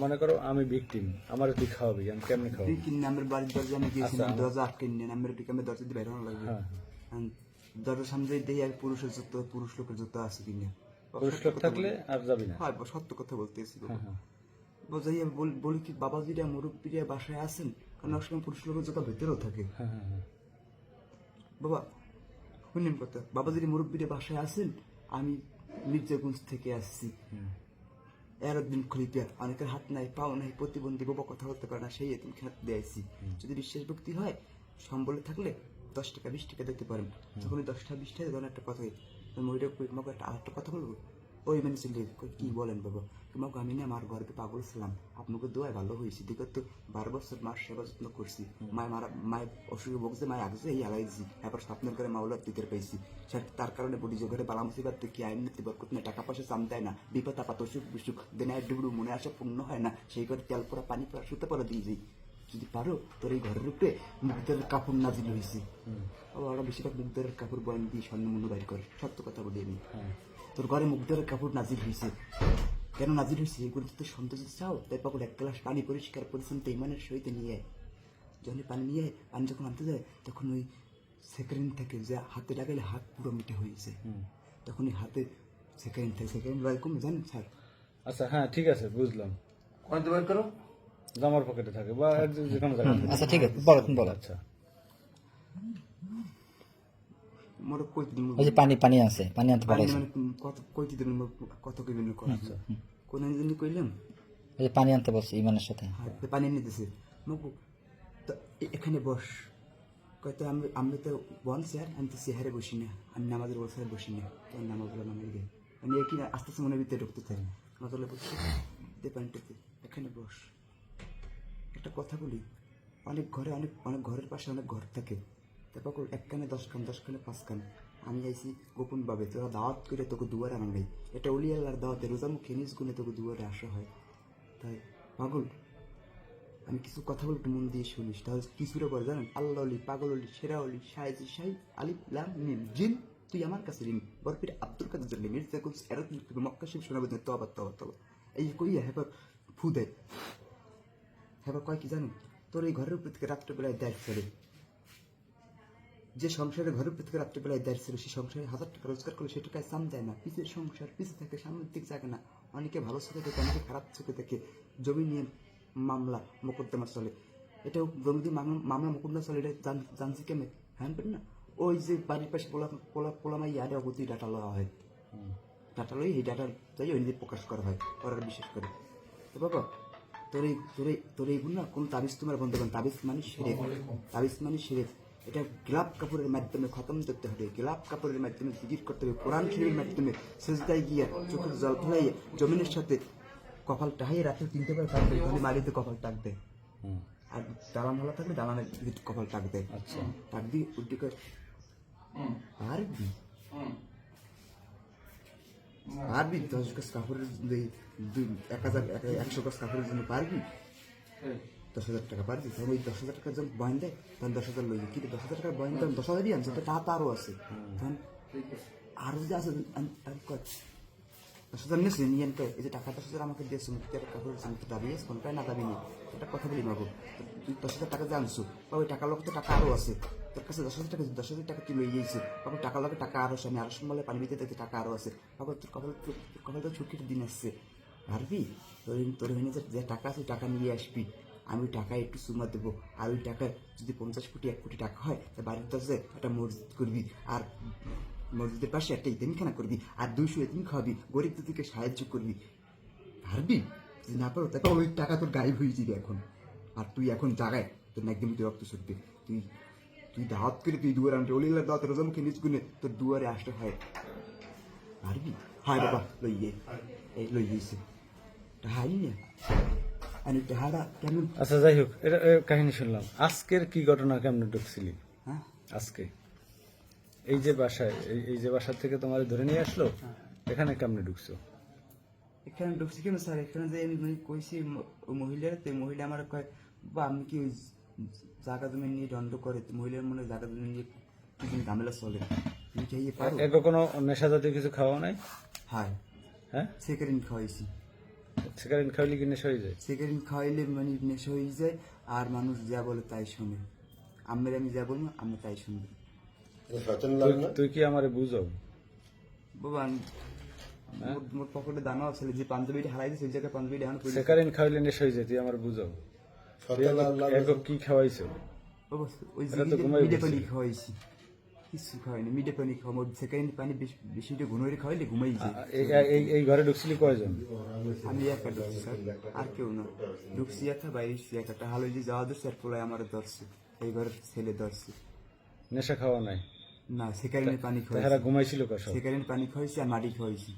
মনে করো আমি ভিকটিম আমার তুই খাওয়াবি আমি কেমনে খাওয়াবি? কিনে আমার বাড়ির দরজা আমি গিয়েছিলাম আচ্ছা। দরজা আটকে নিয়ে আমার দিকে আমি দরজা দিয়ে বের হওয়া লাগবে। হ্যাঁ। দরজার সামনে দিয়ে আর পুরুষের জুতো পুরুষ লোকের জুতো আছে কিনে। পুরুষ লোক থাকলে আর যাবি না। হয় সত্য কথা বলতেছি হ্যাঁ হ্যাঁ। বোঝাই আমি বলি কি বাবাজিরা মুরব্বীরা বাসায় আছেন? কারণ অনেক সময় পুরুষ লোকের জুতো ভেতরেও থাকে। বাবা শুনলেন কথা বাবাজির মুরব্বীরা বাসায় আছেন? আমি মির্জাগঞ্জ থেকে আসছি। হুম। এরদিন খলিপিয়া অনেকের হাত নাই পাও নাই প্রতিবন্ধী বাবা কথা বলতে পারে না সেই এতিম হাত দিয়েছি। যদি বিশ্বাস ভক্তি হয় সম্বলে থাকলে দশ টাকা বিশ টাকা দিতে পারেন। তখন দশটা বিশ টাকা ধরেন একটা কথা মহিলা তোমাকে একটা কথা বলব ওই মানে ছেলে কি বলেন বাবা? তোমাকে আমি না আমার ঘরে পাগল ছিলাম। আপনাকে দোয়ায় ভালো হয়েছি। দেখো তো বারো বছর মার সেবা যত্ন করছি। মায় মারা মায় অসুখে বকছে মায় আগছে এই হালাইছি এবার স্বপ্নের করে মাওলার দিতে পাইছি। তার কারণে বডি জোগাড়ে বালা মুসিবাত তো কি আইন নিতে বরকত না টাকা পয়সা চাম দেয় না। বিপদ আপাত অসুখ বিসুখ দেনে ডুবড়ু মনে আসা পূর্ণ হয় না। সেই করে তেল পরা পানি পরা শুতে পরা দিয়ে যাই। যদি পারো তোর এই ঘরের উপরে মুখদের কাপড় নাজিল হয়েছে ওরা বেশিরভাগ মুখদের কাপড় বয়ান দিয়ে স্বর্ণ মূল্য বাইর করে। সত্য কথা বলি আমি তোর ঘরে মুখ ধরে কাপড় নাজির হয়েছে। কেন নাজির হয়েছে? এগুলো তো সন্তোষ চাও তাই পাগল এক গ্লাস পানি পরিষ্কার পরিচ্ছন্ন ইমানের সহিত নিয়ে আয়। যখন পানি নিয়ে আয়, পানি যখন আনতে যায় তখন ওই সেকেন্ড থেকে যে হাতে লাগাইলে হাত পুরো মিটে হয়েছে তখন ওই হাতে সেকেন্ড থেকে সেকেন্ড কম জানেন স্যার? আচ্ছা হ্যাঁ ঠিক আছে বুঝলাম। কোন বের করো। জামার পকেটে থাকে বা এক যে- থাকে। আচ্ছা ঠিক আছে বলো তুমি বলো আচ্ছা। মোর কই দিন ওই যে পানি পানি আছে পানি আনতে পাঠাইছে কত কই দিন কত কইবেন কোন দিন কইলাম ওই যে পানি আনতে বলছে ইমানের সাথে হাতে পানি এনে দিছে তো এখানে বস কয়তো আমি আমি তো বল স্যার আমি তো চেহারে বসি না আমি নামাজের বসায় বসি না তোর নামাজ বলে নামাজ গে মানে একই আস্তে আস্তে মনে ভিতরে ঢুকতে থাকে নজলে বসে দে পানিটাতে এখানে বস একটা কথা বলি অনেক ঘরে অনেক অনেক ঘরের পাশে অনেক ঘর থাকে তারপর এক কানে দশ কান দশ কানে পাঁচ কান আমি আইছি গোপন ভাবে তোরা দাওয়াত করে তোকে দুয়ারে আনাই এটা অলি আল্লাহর দাওয়াতে রোজা মুখে নিজ গুণে তোকে দুয়ারে আসা হয়। তাই, পাগল? আমি কিছু কথা বলে একটু মন দিয়ে শুনিস। তাহলে কিছুরে পরে জানেন, আল্লাহ অলি, পাগল অলি, সেরা অলি সাহেজি শাহি আলিফ, লাম, মিম, জিন, তুই আমার কাছে ঋণ। বরফির আব্দুল কাদের জন্য মির্জা কুলস এরত মক্কা শিব শোনাবে তবা তবা তবা এই যে কইয়া, হেবার ফু দেয় হেবার কয় কি জানেন? তোর এই ঘরের উপর থেকে রাত্রেবেলায় দেয় ছেড়ে যে সংসারে ঘরের উপর থেকে রাত্রেবেলায় দেয় ছেড়ে সে সংসারে হাজার টাকা রোজগার করলে সে টাকায় সাম দেয় না। পিছের সংসার পিছে থাকে সামনের দিক জাগে না। অনেকে ভালো চোখে দেখে অনেকে খারাপ চোখে দেখে। জমি নিয়ে মামলা মোকদ্দমা চলে। এটাও জমি দিয়ে মামলা মোকদ্দমা চলে এটা জানছি কেমন? হ্যাঁ পেন না? ওই যে বাড়ির পাশে পোলা পোলা পোলামাই ইয়ারে অগতি ডাটা লওয়া হয়। ডাটা লই এই ডাটা যাই ওই নিজে প্রকাশ করা হয় ওরা বিশেষ করে। তো বাবা তোর এই তোর এই তোর এইগুলো না? কোনো তাবিজ তোমার বন্ধ করেন তাবিজ মানে সেরে। তাবিজ মানে সেরে। এটা গোলাপ কাপড়ের মাধ্যমে খতম করতে হবে। গোলাপ কাপড়ের মাধ্যমে জিকির করতে হবে। কোরআন শরীরের মাধ্যমে সেজদায় গিয়ে চোখের জল ফেলাইয়ে জমিনের সাথে কপাল টাহাইয়ে রাতে তিনটে বার টাকবে ধনী মারিতে কপাল টাকবে হুম। আর দালান হলা থাকলে দালানের দিকে কপাল টাকবে আচ্ছা। টাকবি উল্টি করে পারবি? পারবি? দশ গাছ কাপড়ের এক হাজার একশো গাছ কাপড়ের জন্য পারবি? দশ হাজার টাকা পারবি তখন ওই দশ হাজার টাকা যখন বয়ন দেয় তখন দশ হাজার লই কিন্তু দশ হাজার টাকা বয়ন তখন দশ হাজারই আনছে তো টাকা তো আরও আছে তখন আরও যে আছে দশ হাজার নিয়েছি নিয়ে আনতে এই যে টাকা দশ হাজার আমাকে দিয়েছ মুক্তি একটা কাপড় আমি তো দাবি আছে কোনটাই না দাবি নেই একটা কথা বলি মাগো তুই দশ হাজার টাকা যে আনছো বা ওই টাকার লোক তো টাকা আরও আছে তোর কাছে দশ হাজার টাকা দশ হাজার টাকা তুই লই গিয়েছে বাবা টাকা লাগে টাকা আরও আছে আমি আরও সম্বলে পানি দিতে দেখি টাকা আরও আছে বাবা তোর কপাল তোর কপাল তো ছুটির দিন আসছে পারবি তোর তোর যে টাকা আছে টাকা নিয়ে আসবি আমি টাকায় একটু সুমা দেবো। আর ওই টাকায় যদি পঞ্চাশ কোটি, এক কোটি টাকা হয়, তা বাড়ির দশে একটা মসজিদ করবি। আর মসজিদের পাশে একটা ইতিমখানা করবি। আর দুইশো ইতিম খাওয়াবি। গরিব দুদিকে সাহায্য করবি। পারবি? যদি না পারো তাকে ওই টাকা তোর গায়েব হয়ে যাবে এখন। আর তুই এখন জাগায়, তোর একদম রক্ত ছুটবে তুই তুই দাওয়াত করে তুই দুয়ারে আনতে অলিলার দাওয়াত রোজামুখে নিজ গুনে তোর দুয়ারে আসতে হয়। পারবি? হায় বাবা, লইয়ে। এই লইয়েছে হাই না। টাহারা কেমন? আচ্ছা যাই হোক এটা কাহিনী শুনলাম। আজকের কি ঘটনা কেমন ঢুকছিলি হ্যাঁ? আজকে? এই যে বাসায় এই- যে বাসার থেকে তোমার ধরে নিয়ে আসলো এখানে কেমনে ঢুকছো? এখানে ঢুকছি কেন স্যার? এখানে যে আমি কইছি মহিলার তো মহিলা আমার কয় বা আমি কি ওই জায়গা জমি নিয়ে দণ্ড করে মহিলার মনে জায়গা জমি নিয়ে কিছু ঝামেলা চলে? তুমি পারো? এর কোনো নেশা জাতীয় কিছু খাওয়া নাই? হ্যাঁ। হ্যাঁ? সেকেরিন খাওয়াইছি। সিগারেট খাইলে কি নেশা হয়ে যায়? সিগারেট খাওয়াইলে মানে নেশা হয়ে যায় আর মানুষ যা বলে তাই শুনে। আমরা আমি যা বলব আমরা তাই শুনব তুই- কি আমারে বুঝো বাবা মোর- মোর পকেটে দানা আছে যে পাঞ্জাবিটা হারাই দিয়েছে ওই জায়গায় পাঞ্জাবিটা এখন পড়ে খাইলে নেশা হয়ে যায় তুই আমার বুঝো সচেতন লাগে একক কি খাওয়াইছো? ওই বলছি। পানি খাওয়াইছি। কিছু খাওয়াইনি মিডে পানি খাওয়া সেকেন্ড পানি বেশি বেশিটা ঘুনোরে খাওয়াইলে ঘুমাই যায়। এই- এই এই ঘরে ঢুকছিলি কয়জন? আমি একা ঢুকছি স্যার আর কেউ না। ঢুকছি একা বাইরে একা হালো যে যাওয়া ধরছে আর পোলায় আমার ধরছে এই ঘরের ছেলে ধরছে। নেশা খাওয়া নাই? না সেকারিনের পানি খাওয়া খাওয়াইছি। ঘুমাইছিল সেকারিনের পানি খাওয়াইছি আর মাটি খাওয়াইছি।